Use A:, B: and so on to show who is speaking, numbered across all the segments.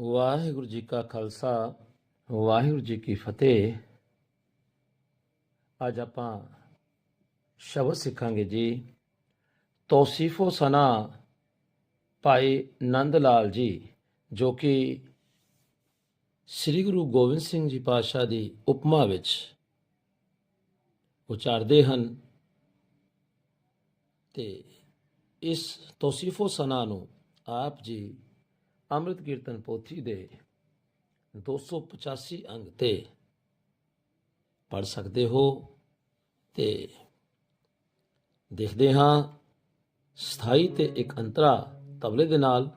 A: ਵਾਹਿਗੁਰੂ ਜੀ ਕਾ ਖਾਲਸਾ, ਵਾਹਿਗੁਰੂ ਜੀ ਕੀ ਫਤਿਹ। ਅੱਜ ਆਪਾਂ ਸ਼ਬਦ ਸਿੱਖਾਂਗੇ ਜੀ। ਤੌਸੀਫੋ ਸਨਾ ਭਾਈ ਨੰਦ ਲਾਲ ਜੀ, ਜੋ ਕਿ ਸ੍ਰੀ ਗੁਰੂ ਗੋਬਿੰਦ ਸਿੰਘ ਜੀ ਪਾਤਸ਼ਾਹ ਦੀ ਉਪਮਾ ਵਿੱਚ ਉਚਾਰਦੇ ਹਨ। ਤੇ ਇਸ ਤੌਸੀਫੋ ਸਨਾ ਨੂੰ ਆਪ ਜੀ ਅੰਮ੍ਰਿਤ ਕੀਰਤਨ ਪੋਥੀ ਦੇ 285 ਅੰਗ ਤੇ ਪੜ ਸਕਦੇ ਹੋ ਤੇ ਦੇਖਦੇ ਹਾਂ ਸਥਾਈ ਤੇ ਇੱਕ ਅੰਤਰਾ ਤਬਲੇ ਦੇ ਨਾਲ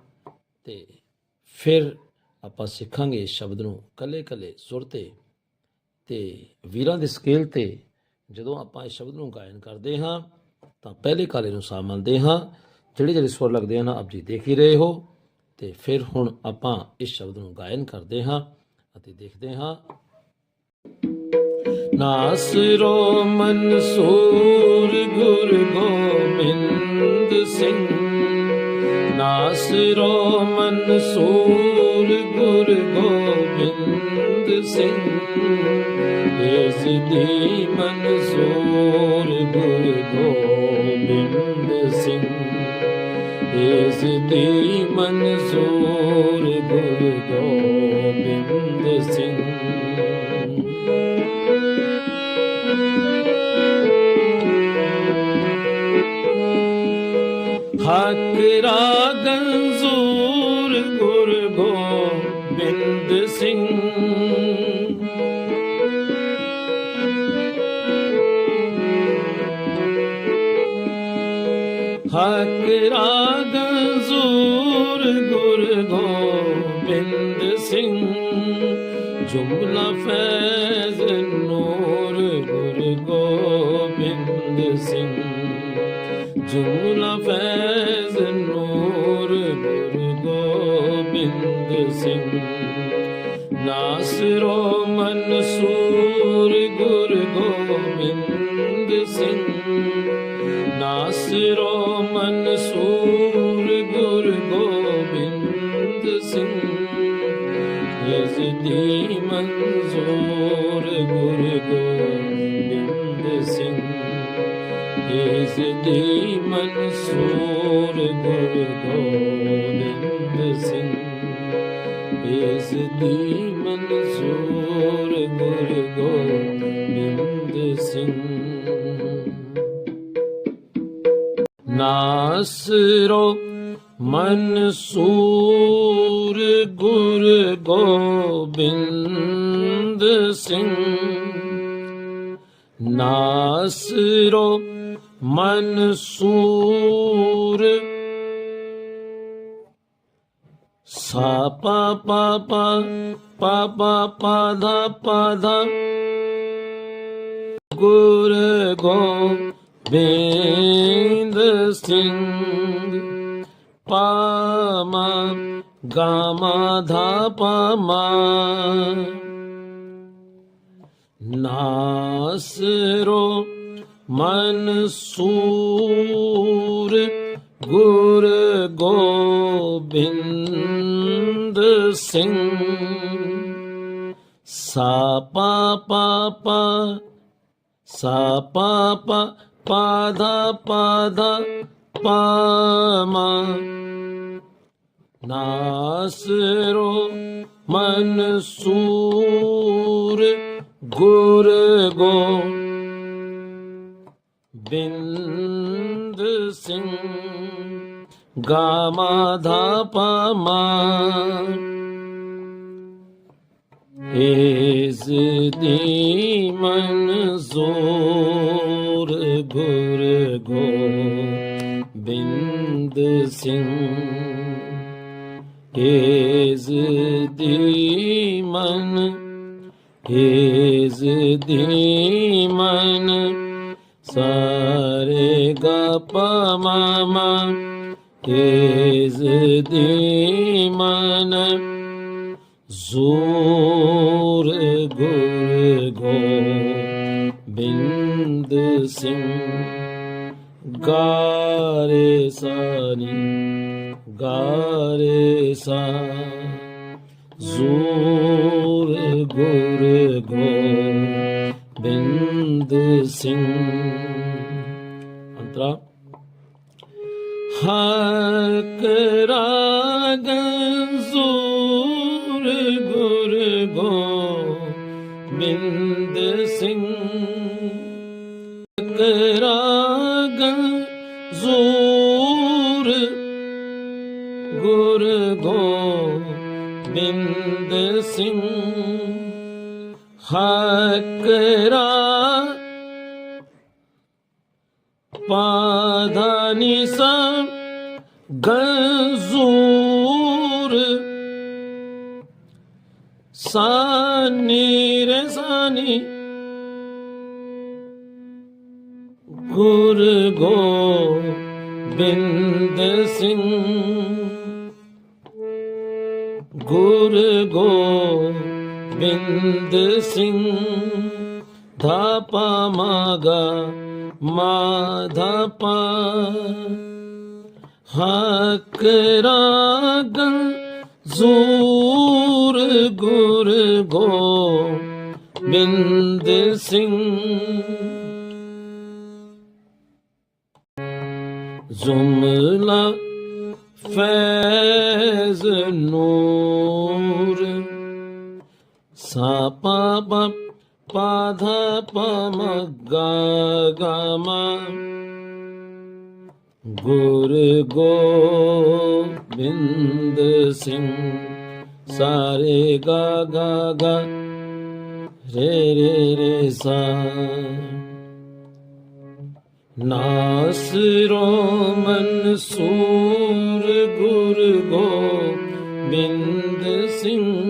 A: ਤੇ ਫਿਰ ਆਪਾਂ ਸਿੱਖਾਂਗੇ ਇਸ ਸ਼ਬਦ ਨੂੰ ਕੱਲੇ ਕੱਲੇ ਸੁਰ ਤੇ ਤੇ ਵੀਰਾਂ ਦੇ ਸਕੇਲ ਤੇ ਜਦੋਂ ਆਪਾਂ ਇਸ ਸ਼ਬਦ ਨੂੰ ਗਾਇਨ ਕਰਦੇ ਹਾਂ ਤਾਂ ਪਹਿਲੇ ਕਾਲੇ ਨੂੰ ਸਾਹ ਮੰਨਦੇ ਹਾਂ। ਜਿਹੜੇ ਜਿਹੜੇ ਸੁਰ ਲੱਗਦੇ ਹਨ, ਆਪ ਜੀ ਦੇਖ ਹੀ ਰਹੇ ਹੋ। ਤੇ ਫਿਰ ਹੁਣ ਆਪਾਂ ਇਸ ਸ਼ਬਦ ਨੂੰ ਗਾਇਨ ਕਰਦੇ ਹਾਂ ਅਤੇ ਦੇਖਦੇ ਹਾਂ। ਨਾਸਰੋ ਮਨਸੂਰ ਗੁਰ ਗੋਬਿੰਦ ਸਿੰਘ। ਨਾਸਰੋ ਮਨਸੂਰ ਗੁਰ ਗੋਬਿੰਦ ਸਿੰਘ। ਇਸ ਦੀ ਮਨਸੂਰ ਗੁਰ ਗੋਬਿੰਦ ਇਸ ਦੀ ਮਨਜ਼ੂਰ ਗੁਰੂ ਗੋਬਿੰਦ ਸਿੰਘ ਹੱਕ ਰਾਗੰਜ਼ੂਰ ਹਕ ਰਾਗ ਜ਼ੂਰ ਗੁਰ ਗੋਬਿੰਦ ਸਿੰਘ ਜੁਮਲਾ ਫੈਜ਼ ਨੂਰ ਗੁਰ ਗੋਬਿੰਦ ਸਿੰਘ ਜੁਮਲਾ ਫੈਜ਼ ਨੂਰ ਗੁਰ ਗੋਬਿੰਦ ਸਿੰਘ ਨਾਸਰੋ ਮਨਸੂਰ ਇਸ ਦੀ ਮਨਜ਼ੂਰ ਗੁਰ ਗੋਬਿੰਦ ਸਿੰਘ ਇਸ ਦੀ ਮਨਸੂਰ ਗੁਰ ਗੋਬਿੰਦ ਸਿੰਘ ਇਸ ਦੀ ਮਨਜ਼ੂਰ ਗੁਰ ਗੋਬਿੰਦ ਸਿੰਘ ਨਾਸਰੋ ਮਨਸੂਰ ਗੋਬਿੰਦ ਸਿੰਘ। ਨਾਸਰੋ ਮਨਸੂਰ। ਸਾ ਪਾ ਪਾ ਪਾ ਪਾ ਪਾ ਪਾ ਧਾ ਪਾ ਧਾ ਗੁਰ ਗੋਬਿੰਦ ਸਿੰਘ। પામા ગામા ધા પામા નાસરો મનસૂર ગુર ગોબિંદ સિંહ સાપા પાપા સાપા પા પાધા પાધા ਪਾ ਪਾ ਧਾ ਪਾ ਧਾ ਪਾ ਮਾ ਨਾਸਰੋ ਮਨਸੂਰ ਗੁਰ ਗੋ ਬਿੰਦ ਸਿੰਘ ਗਾਮਾ ਧਾ ਪਾ ਮਾ ਇਸ ਦੀ ਮਨਜ਼ੂਰ ਗੁਰ ਗੋਬਿੰਦ ਸਿੰਘ ਇਸ ਦੀ ਮਨ ਇਸ ਦੀ ਮਨ ਸਾਰੇ ਗ ਪ ਮ ਮ ਇਸ ਦੀ ਮਨ ਜ਼ੋਰ ਗੁਰ ਗੋਬਿੰਦ ਸਿੰਘ ਗਾਰੇ ਸਾਨੀ, ਗਾਰੇ ਸਾ ਜ਼ੂਰ ਗੁਰ ਗੋਬਿੰਦ ਸਿੰਘ। ਅੰਤਰਾ। ਹਕ ਰਾਗ ਜ਼ੂਰ ਗੁਰ ਗੋਬਿੰਦ ਸਿੰਘ। ਹਕ ਜ਼ੂਰ ਗੁਰ ਗੋਬਿੰਦ ਸਿੰਘ ਹਕ ਰਾਗ ਪਾਧਾਨੀ ਸਾ ਗਜ਼ੂਰ ਸਾਨੀ ਰੇ ਸਾਨੀ ਗੁਰ ਗੋਬਿੰਦ ਸਿੰਘ। ਗੁਰ ਗੋਬਿੰਦ ਸਿੰਘ। ਧਾਪਾ ਮਾਗਾ ਮਾਧਪਾ ਹਕ ਰਾਗ ਜ਼ੂਰ ਗੁਰ ਗੋਬਿੰਦ ਸਿੰਘ। ਜ਼ੁਮਲਾ ਫੈਜ਼ ਨੂਰ ਸਾਪਾ ਪ ਪਾਧ ਪਮ ਗਾ ਗਮਾ ਗੁਰ ਗੋਬਿੰਦ ਸਿੰਘ ਸਾਰੇ ਗਾ ਗਾ ਗਾ ਰੇ ਰੇ ਰੇ ਸਾ ਨਾਸਰੋ ਮਨਸੂਰ ਗੁਰ ਗੋਬਿੰਦ ਸਿੰਘ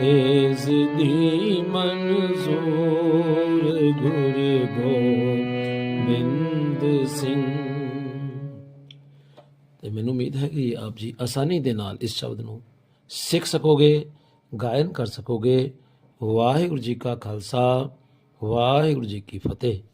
A: ਇਸ ਦੀ ਮਨਜ਼ੂਰ ਗੁਰ ਗੋਬਿੰਦ ਸਿੰਘ। ਤੇ ਮੈਨੂੰ ਉਮੀਦ ਹੈ ਕਿ ਆਪ ਜੀ ਆਸਾਨੀ ਦੇ ਨਾਲ ਇਸ ਸ਼ਬਦ ਨੂੰ ਸਿੱਖ ਸਕੋਗੇ, ਗਾਇਨ ਕਰ ਸਕੋਗੇ। ਵਾਹਿਗੁਰੂ ਜੀ ਕਾ ਖਾਲਸਾ, ਵਾਹਿਗੁਰੂ ਜੀ ਕੀ ਫਤਿਹ।